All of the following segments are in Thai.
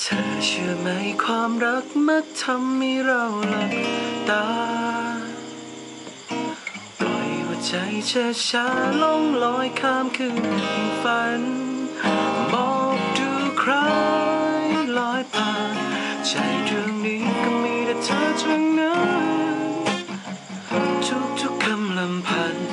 เธอเชื่อไหมความรักมักทำให้เราหลับตา ปล่อยหัวใจเช้าช้าล่องลอยข้ามคืนแห่งฝันมองดูใครลอยผ่านใจดวงนี้ก็มีแต่เธอตรงนั้นทุกทุกๆคำลำพัน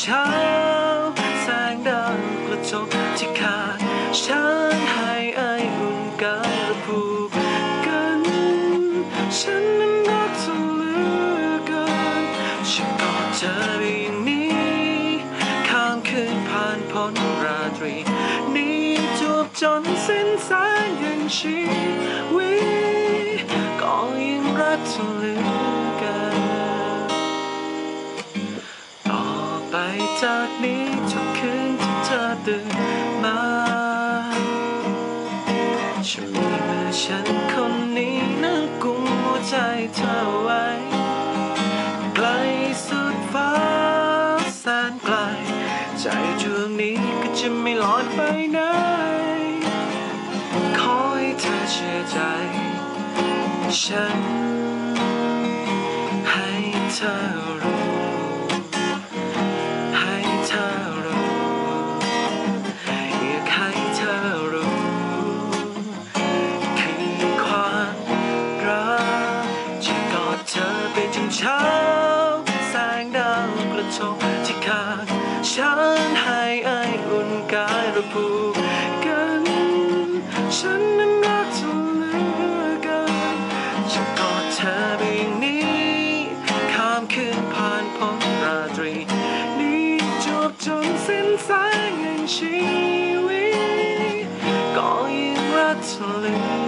เช้าแสงดาวกระทบที่ขาดฉันให้ไออุ่นกายและผูกกัน ฉันนั้นรักเธอเหลือเกินฉันกอดเธอไปอย่างนี้ข้ามคืนผ่านพ้นราตรี นี้จวบจนสิ้นแสงแห่งชีวิตก็ยังรักเธอเหลือ จากนี้ทุกคืนที่เธอตื่นมาช่วยมือฉันคนนี้นั่งกุมหัวใจเธอไว้ไกลสุดฟ้าแสนไกล ใจดวงนี้ก็จะไม่ลอยไปไหนขอให้เธอเชื่อใจ ฉัน ให้เธอรู้ อไปจนเช้า แสงดาวกระทบที่ขาดฉันให้ไออุ่นกายระผูกกัน ฉันนั้นรักเธอเหลือเกินจะกอดเธอไปอย่างนี้ข้ามคืนผ่านพ้นราตรี นี้จบจนสิ้นแสงแห่งชีวิตก็ยังรักเธอเหลือ